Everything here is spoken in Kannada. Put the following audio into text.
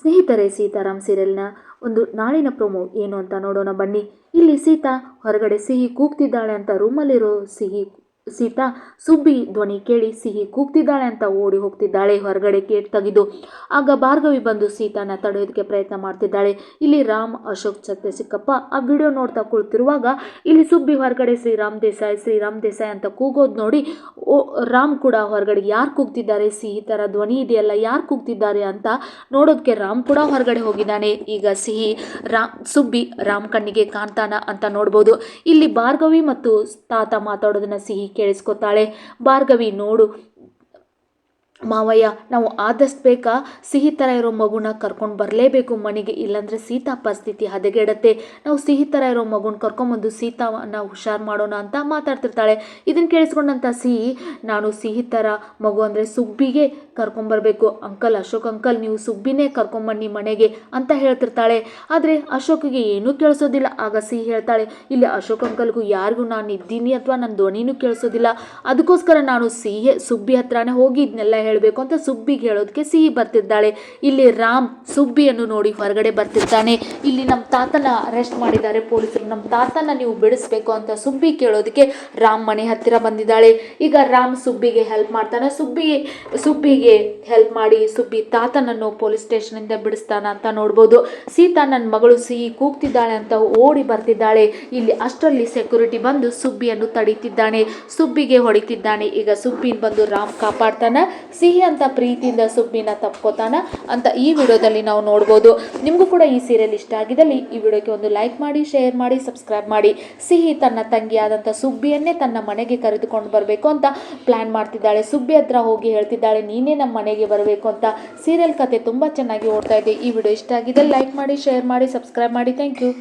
ಸ್ನೇಹಿತರೆ ಸೀತಾರಾಮ್ ಸೀರಿಯಲ್ನ ಒಂದು ನಾಳಿನ ಪ್ರೊಮೋ ಏನು ಅಂತ ನೋಡೋಣ ಬನ್ನಿ. ಇಲ್ಲಿ ಸೀತಾ ಹೊರಗಡೆ ಸಿಹಿ ಕೂಗ್ತಿದ್ದಾಳೆ ಅಂತ ರೂಮಲ್ಲಿರೋ ಸಿಹಿ ಸೀತಾ, ಸುಬ್ಬಿ ಧ್ವನಿ ಕೇಳಿ ಸಿಹಿ ಕೂಗ್ತಿದ್ದಾಳೆ ಅಂತ ಓಡಿ ಹೋಗ್ತಿದ್ದಾಳೆ, ಹೊರಗಡೆ ಗೇಟ್ ತೆಗೆದು. ಆಗ ಭಾರ್ಗವಿ ಬಂದು ಸೀತಾನ ತಡೆಯೋದಕ್ಕೆ ಪ್ರಯತ್ನ ಮಾಡ್ತಿದ್ದಾಳೆ. ಇಲ್ಲಿ ರಾಮ್, ಅಶೋಕ್ ಛತ್ತೆ ಸಿಕ್ಕಪ್ಪ ಆ ವಿಡಿಯೋ ನೋಡ್ತಾ ಕುಳಿತಿರುವಾಗ ಇಲ್ಲಿ ಸುಬ್ಬಿ ಹೊರಗಡೆ ಶ್ರೀರಾಮ್ ದೇಸಾಯಿ ಶ್ರೀರಾಮ್ ದೇಸಾಯಿ ಅಂತ ಕೂಗೋದು ನೋಡಿ, ಓ, ರಾಮ್ ಕೂಡ ಹೊರಗಡೆ ಯಾರು ಕೂಗ್ತಿದ್ದಾರೆ? ಸಿಹಿ ಥರ ಧ್ವನಿ ಇದೆಯಲ್ಲ, ಯಾರು ಕೂಗ್ತಿದ್ದಾರೆ ಅಂತ ನೋಡೋದಕ್ಕೆ ರಾಮ್ ಕೂಡ ಹೊರಗಡೆ ಹೋಗಿದ್ದಾನೆ. ಈಗ ಸಿಹಿ ರಾಮ್ ಸುಬ್ಬಿ ರಾಮ್ ಕಣ್ಣಿಗೆ ಕಾಣ್ತಾನ ಅಂತ ನೋಡ್ಬೋದು. ಇಲ್ಲಿ ಭಾರ್ಗವಿ ಮತ್ತು ತಾತ ಮಾತಾಡೋದನ್ನ ಸಿಹಿ ಕೇಳಿಸ್ಕೊತಾಳೆ. ಭಾರ್ಗವಿ ನೋಡು ಮಾವಯ್ಯ, ನಾವು ಆದಷ್ಟು ಬೇಗ ಸಿಹಿ ಥರ ಇರೋ ಮಗುನ ಕರ್ಕೊಂಡು ಬರಲೇಬೇಕು ಮನೆಗೆ, ಇಲ್ಲಾಂದರೆ ಸೀತಾ ಪರಿಸ್ಥಿತಿ ಹದಗೆಡತ್ತೆ. ನಾವು ಸಿಹಿ ಥರ ಇರೋ ಮಗುನ ಕರ್ಕೊಂಬಂದು ಸೀತಾವನ್ನ ಹುಷಾರು ಮಾಡೋಣ ಅಂತ ಮಾತಾಡ್ತಿರ್ತಾಳೆ. ಇದನ್ನು ಕೇಳಿಸ್ಕೊಂಡಂಥ ಸಿಹಿ ನಾನು ಸಿಹಿ ಥರ ಮಗು ಅಂದರೆ ಸುಬ್ಬಿಗೆ ಕರ್ಕೊಂಬರ್ಬೇಕು ಅಂಕಲ್ ಅಶೋಕ್, ಅಂಕಲ್ ನೀವು ಸುಬ್ಬಿನೇ ಕರ್ಕೊಂಬನ್ನಿ ಮನೆಗೆ ಅಂತ ಹೇಳ್ತಿರ್ತಾಳೆ. ಆದರೆ ಅಶೋಕಿಗೆ ಏನೂ ಕೇಳಿಸೋದಿಲ್ಲ. ಆಗ ಸಿಹಿ ಹೇಳ್ತಾಳೆ, ಇಲ್ಲಿ ಅಶೋಕ್ ಅಂಕಲ್ಗೂ ಯಾರಿಗೂ ನಾನು ಇದ್ದೀನಿ ಅಥವಾ ನನ್ನ ಧ್ವನಿನೂ ಕೇಳಿಸೋದಿಲ್ಲ. ಅದಕ್ಕೋಸ್ಕರ ನಾನು ಸಿಹಿ ಸುಬ್ಬಿ ಹತ್ರನೇ ಹೋಗಿ ಇದನ್ನೆಲ್ಲ ಹೇಳಬೇಕು ಅಂತ ಸುಬ್ಬಿಗೆ ಹೇಳೋದಕ್ಕೆ ಸಿಹಿ ಬರ್ತಿದ್ದಾಳೆ. ಇಲ್ಲಿ ರಾಮ್ ಸುಬ್ಬಿಯನ್ನು ನೋಡಿ ಹೊರಗಡೆ ಬರ್ತಿದ್ದಾನೆ. ಇಲ್ಲಿ ನಮ್ಮ ತಾತನ ಅರೆಸ್ಟ್ ಮಾಡಿದ್ದಾರೆ ಪೊಲೀಸರು. ನಮ್ಮ ತಾತನ ನೀವು ಬಿಡಿಸ್ಬೇಕು ಅಂತ ಸುಬ್ಬಿ ಕೇಳೋದಕ್ಕೆ ರಾಮ್ ಮನೆ ಹತ್ತಿರ ಬಂದಿದ್ದಾಳೆ. ಈಗ ರಾಮ್ ಸುಬ್ಬಿಗೆ ಹೆಲ್ಪ್ ಮಾಡ್ತಾನೆ. ಸುಬ್ಬಿ, ಸುಬ್ಬಿಗೆ ಹೆಲ್ಪ್ ಮಾಡಿ ಸುಬ್ಬಿ ತಾತನನ್ನು ಪೊಲೀಸ್ ಸ್ಟೇಷನಿಂದ ಬಿಡಿಸ್ತಾನ ಅಂತ ನೋಡ್ಬೋದು. ಸೀತಾ ನನ್ನ ಮಗಳು ಸಿಹಿ ಕೂಗ್ತಿದ್ದಾಳೆ ಅಂತ ಓಡಿ ಬರ್ತಿದ್ದಾಳೆ. ಇಲ್ಲಿ ಅಷ್ಟರಲ್ಲಿ ಸೆಕ್ಯೂರಿಟಿ ಬಂದು ಸುಬ್ಬಿಯನ್ನು ತಡೀತಿದ್ದಾನೆ. ಸುಬ್ಬಿಗೆ ಹೊಡಿತಿದ್ದಾನೆ. ಈಗ ಸುಬ್ಬಿನ ಬಂದು ರಾಮ್ ಕಾಪಾಡ್ತಾನ. ಸಿಹಿ ಅಂತ ಪ್ರೀತಿಯಿಂದ ಸುಬ್ಬಿನ ತಪ್ಕೋತಾನ ಅಂತ ಈ ವಿಡಿಯೋದಲ್ಲಿ ನಾವು ನೋಡ್ಬೋದು. ನಿಮಗೂ ಕೂಡ ಈ ಸೀರಿಯಲ್ ಇಷ್ಟ ಆಗಿದ್ದಲ್ಲಿ ಈ ವಿಡಿಯೋಕ್ಕೆ ಒಂದು ಲೈಕ್ ಮಾಡಿ, ಶೇರ್ ಮಾಡಿ, ಸಬ್ಸ್ಕ್ರೈಬ್ ಮಾಡಿ. ಸಿಹಿ ತನ್ನ ತಂಗಿಯಾದಂಥ ಸುಬ್ಬಿಯನ್ನೇ ತನ್ನ ಮನೆಗೆ ಕರೆದುಕೊಂಡು ಬರಬೇಕು ಅಂತ ಪ್ಲ್ಯಾನ್ ಮಾಡ್ತಿದ್ದಾಳೆ. ಸುಬ್ಬಿ ಹತ್ರ ಹೋಗಿ ಹೇಳ್ತಿದ್ದಾಳೆ, ನೀನೇ ನಮ್ಮ ಮನೆಗೆ ಬರಬೇಕು ಅಂತ. ಸೀರಿಯಲ್ ಕತೆ ತುಂಬ ಚೆನ್ನಾಗಿ ಓಡ್ತಾ ಇದೆ. ಈ ವಿಡಿಯೋ ಇಷ್ಟ ಆಗಿದ್ದಲ್ಲಿ ಲೈಕ್ ಮಾಡಿ, ಶೇರ್ ಮಾಡಿ, ಸಬ್ಸ್ಕ್ರೈಬ್ ಮಾಡಿ. Thank you.